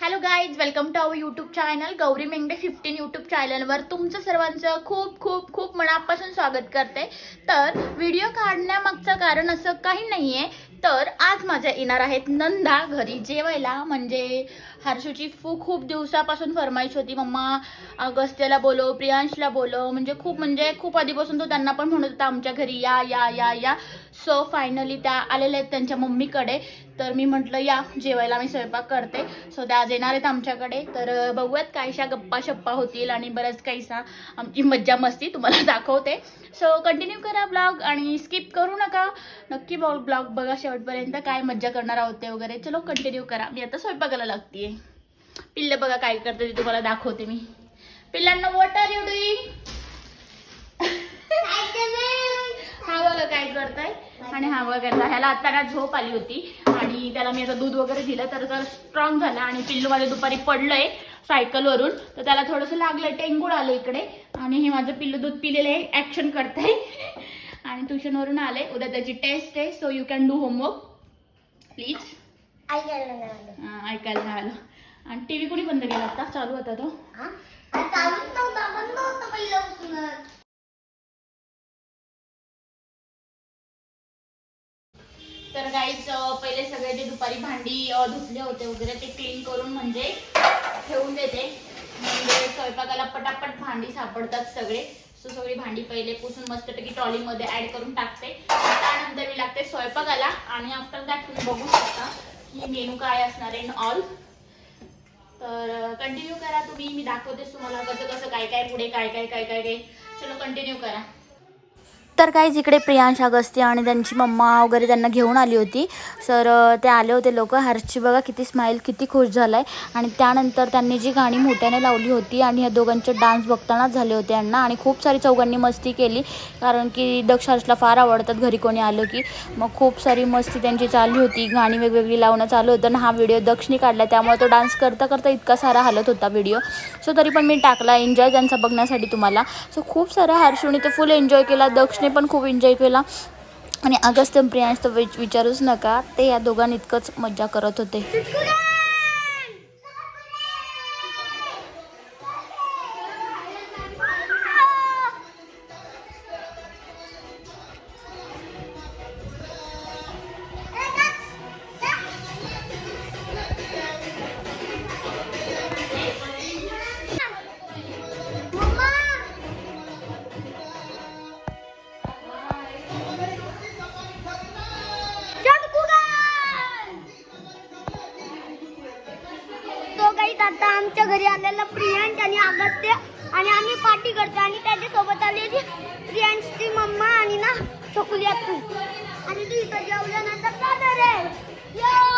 Hello guys welcome to our YouTube channel Gauri Mengde fifteen YouTube चॅनलवर तुमचं सर्वांचं खूप खूप खूप मनापासून स्वागत करते. तर व्हिडिओ काढण्यामागचं कारण असं काही नाही आहे तर आज माझ्या येणार आहेत नंदा घरी जेवायला. म्हणजे हर्षूची फू खूप दिवसापासून फरमाईश होती. मम्मा अगस्त्याला बोलो प्रियांशला बोलो म्हणजे खूप म्हणजे खूप आधीपासून तो त्यांना पण म्हणत होता आमच्या घरी या या या या. सो फायनली त्या आलेल्या आहेत त्यांच्या मम्मीकडे. तर मी म्हटलं या जेवायला मी स्वयंपाक करते. सो त्या आज येणार आहेत आमच्याकडे. तर बघूयात काहीशा गप्पा शप्पा होतील आणि बरंच काहीसा आमची मज्जा मस्ती तुम्हाला दाखवते. सो कंटिन्यू करा ब्लॉग आणि स्किप करू नका. नक्की ब्लॉग बघा शेवटपर्यंत काय मज्जा करणार आहोत ते वगैरे. चलो कंटिन्यू करा. मी आता स्वयंपाकाला लागतीये. पिल्ले बघा काय करते ते तुम्हाला दाखवते मी. पिल्लांना वॉट आर यू डुईंग हा बघा काय करताय. आणि हा बघा करता ह्याला आता झोप आली होती. आणि त्याला मी आता दूध वगैरे दिलं तर जरा स्ट्रॉंग झाला आणि पिल्लू माझ्या दुपारी पडलंय सायकलवरून तर त्याला थोडंसं लागलं टेंगूळ आलं इकडे. आणि हे माझं पिल्लू दूध पिलेलं आहे ऍक्शन करतंय. आणि ट्युशनवरून आले उद्या त्याची टेस्ट आहे so you can do homework please ऐकायला नाही आलं. आणि टी व्ही कोणी बंद केला आता? चालू होता तो. तर गाईच पहिले सगळे जे दुपारी भांडी धुतले होते वगैरे ते क्लीन करून म्हणजे ठेवून देते. म्हणजे स्वयंपाकाला पटापट भांडी सापडतात सगळे. सो सगळी भांडी पहिले पुसून मस्तपैकी ट्रॉलीमध्ये ऍड करून टाकते. त्यानंतर मी लागते स्वयंपाकाला आणि आफ्टर दॅट तुम्ही बघू शकता की मेनू काय असणार आहे ऑल तर कंटिन्यू करा तुम्ही. मी दाखवतेच तुम्हाला कसं कसं काय काय पुढे काय काय काय. काय काय चलो कंटिन्यू करा. तर काही इकडे प्रियांश अगस्त्य आणि त्यांची मम्मा वगैरे त्यांना घेऊन आली होती. सर ते आले होते लोक. हर्षची बघा किती स्माईल किती खुश झाला आहे आणि त्यानंतर त्यांनी जी गाणी मोठ्याने लावली होती आणि ह्या दोघांचे डान्स बघतानाच झाले होते यांना. आणि खूप सारी चौघांनी मस्ती केली. कारण की दक्ष हर्षला फार आवडतात घरी कोणी आलं की. मग खूप सारी मस्ती त्यांची चालली होती. गाणी वेगवेगळी लावणं चालू होतं. आणि हा व्हिडिओ दक्षनी काढला. त्यामुळे तो डान्स करता करता इतका सारा हलत होता व्हिडिओ सो तरी पण मी टाकला. एन्जॉय त्यांचा बघण्यासाठी तुम्हाला. सो खूप सारा हर्षूने ते फुल एन्जॉय केला. दक्षने पण खूप एन्जॉय केला. आणि अगस्त प्रियांश तर विच- विचारूच नका ते या दोघांनी इतकंच मज्जा करत होते. आता आमच्या घरी आलेला प्रियांश आणि अगस्त्य आणि आम्ही पार्टी करतो आणि त्याच्यासोबत आलेली प्रियांशची मम्मा आणि ना चकुली आणि तू इथं जेवल्यानंतर रे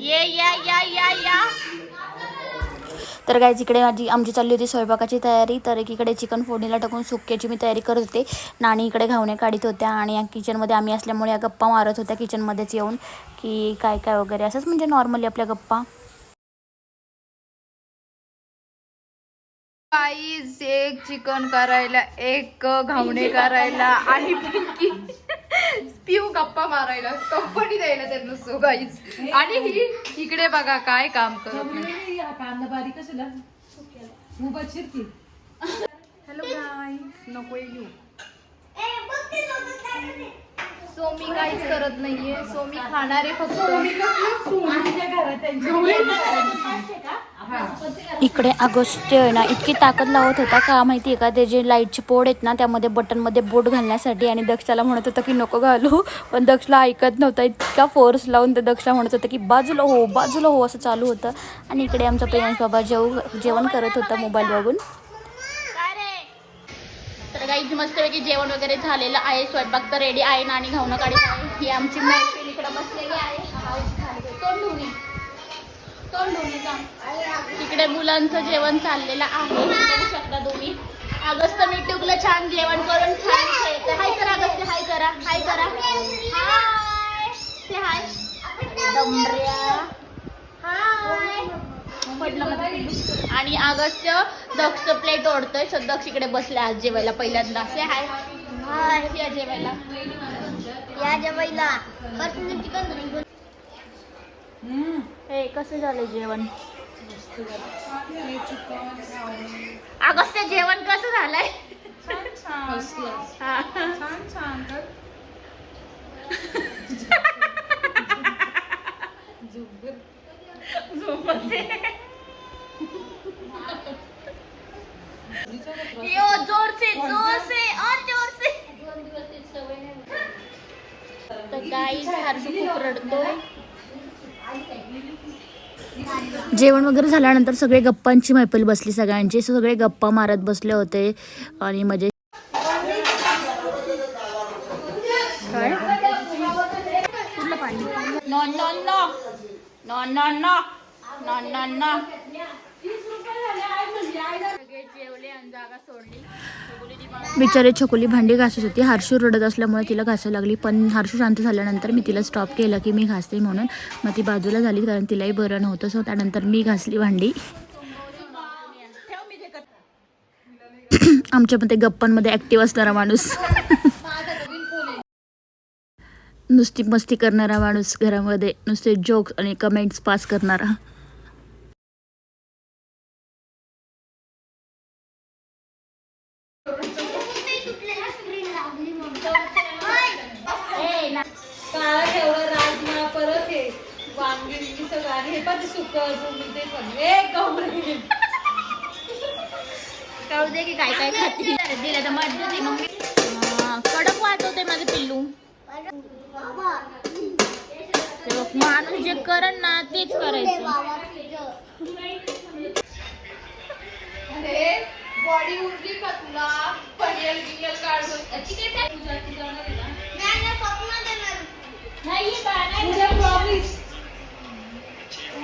या या तर काय इकडे माझी आमची चालली होती स्वयंपाकाची तयारी. तर एकीकडे चिकन फोडणीला टाकून सुक्याची मी तयारी करत होते. नाणी इकडे घावणे काढत होत्या आणि या किचनमध्ये आम्ही असल्यामुळे या गप्पा मारत होत्या किचनमध्येच येऊन की काय काय वगैरे असंच म्हणजे नॉर्मली आपल्या गप्पा. गाईज एक चिकन करायला एक घावणे करायला आणि पिंकी. पिऊ गप्पा मारायला. कंपनी द्यायला त्यांना सो गाईज आणि ही इकडे बघा काय काम करत नाही हॅलो गाईज नको येऊ सो मी काहीच करत नाहीये. सो मी खाणारे फक्त. इकडे अगस्त्य आहे ना इतकी ताकद लावत होता का माहिती आहे का? ते जे लाईटचे पोड आहेत ना त्यामध्ये बटनमध्ये बोट घालण्यासाठी आणि दक्षाला म्हणत होतं की नको घालू. पण दक्षला ऐकत नव्हता इतका फोर्स लावून ते दक्षला म्हणत होतं की बाजूला हो बाजूला हो असं चालू होतं. आणि इकडे आमचा प्रियांश बाबा जेव जेवण करत होता मोबाईल बघून. तर काही मस्तपैकी जेवण वगैरे झालेलं आहे. स्वयंपाक तर रेडी आहे. ना आणि घावणं काढत आहे. ही आमची इकडे बसलेली आहे. इकडे मुलांचं जेवण चाललेलं आहे. बघू शकता तुम्ही. अगस्त मिट्टूकला छान जेवण करून छान खेळतं. हाय करा अगस्त हाय करा हाय करा. हाय. पडलं. आणि अगस्त्य दक्ष प्लेट ओढतोय. सो दक्ष इकडे बसले आज जेवायला. पहिल्यांदा असे हाय. हाय. या जेवायला. या जेवायला. चिकन हे कसं झालं जेवण? अगस्त्य जेवण कसं झालंय. यो जोर से जोर से और जोर से तर गाईज हर्षू खूप रडतोय जेवण वगैरे झाल्यानंतर सगळे गप्पांची मैफल बसली सगळ्यांची. सगळे गप्पा मारत बसले होते. आणि मजे No, बिचारे छकुली भांडी घासत होती. हर्षू रडत असल्यामुळे तिला घासायला लागली. पण हारशू शांत झाल्यानंतर मी तिला स्टॉप केलं की मी घासते म्हणून. मग ती बाजूला झाली कारण तिलाही बरं नव्हतं. सो त्यानंतर मी घासली भांडी. आमच्यामध्ये गप्पांमध्ये ॲक्टिव्ह असणारा माणूस. नुसती मस्ती करणारा माणूस घरामध्ये. नुसते जोक्स आणि कमेंट्स पास करणारा. आणि हे पण सुक तुम्ही ते पण. एक गवळी कळू दे की काय काय खाते. दिलं तर मजा दे मग कडक वाजवते माझं पिल्लू. माणूस जे करण ना तेच करायचं. अरे बॉडी उरली का तुला? बिनियल काढून काय तुझ्या तुझ्या? नाही बा,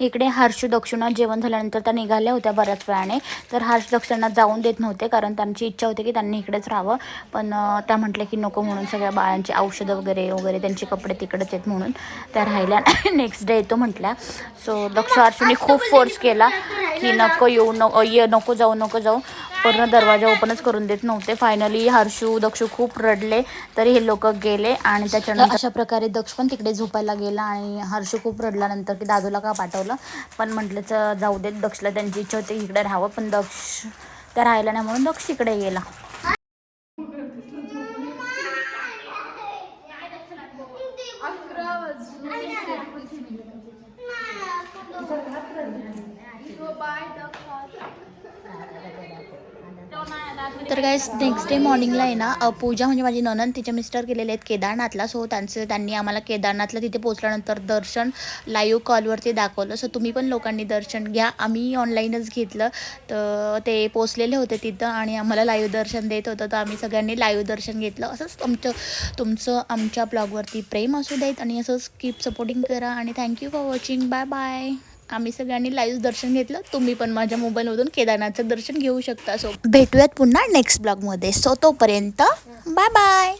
इकडे हर्ष दक्षिणा जेवण झाल्यानंतर त्या निघाल्या होत्या बऱ्याच वेळाने. तर हर्ष दक्षिणा जाऊन देत नव्हते कारण त्यांची इच्छा होती की त्यांनी इकडेच राहावं. पण त्या म्हटल्या की नको म्हणून सगळ्या बाळांची औषधं वगैरे वगैरे त्यांचे कपडे तिकडेच आहेत म्हणून त्या राहिल्या. नेक्स्ट डे येतो म्हटल्या सो दक्ष हर्षने खूप फोर्स केला की नको येऊ नको ये नको जाऊ नको जाऊ. पूर्ण दरवाजा ओपनच करून देत नव्हते. फायनली हर्षू दक्षू खूप रडले तरी हे लोक गेले आणि त्याच्यानंतर अशा प्रकारे दक्ष पण तिकडे झोपायला गेला आणि हर्षू खूप रडल्यानंतर की दादूला का पाठवलं? पण म्हटलं जाऊ देत दक्षला त्यांची इच्छा होती इकडे राहावं. पण दक्ष त्या राहिला नाही म्हणून दक्ष इकडे गेला. तर काय नेक्स्ट डे मॉर्निंगला आहे ना पूजा म्हणजे माझी ननन तिचे मिस्टर गेलेले आहेत केदारनाथला. सो त्यांचं त्यांनी आम्हाला केदारनाथला तिथे पोचल्यानंतर दर्शन लाईव्ह कॉलवरती दाखवलं. सो तुम्ही पण लोकांनी दर्शन घ्या. आम्ही ऑनलाईनच घेतलं. तर ते पोचलेले होते तिथं आणि आम्हाला लाईव्ह दर्शन देत होतं. तर आम्ही सगळ्यांनी लाईव्ह दर्शन घेतलं. असंच तुमचं तुमचं आमच्या ब्लॉगवरती प्रेम असू देत आणि असंच कीप सपोर्टिंग करा. आणि thank you for watching bye bye आम्ही सगळ्यांनी लाईव्ह दर्शन घेतलं. तुम्ही पण माझ्या मोबाईलमधून केदारनाथचं दर्शन घेऊ शकता. सो भेटूयात पुन्हा नेक्स्ट ब्लॉगमध्ये सो तोपर्यंत बाय बाय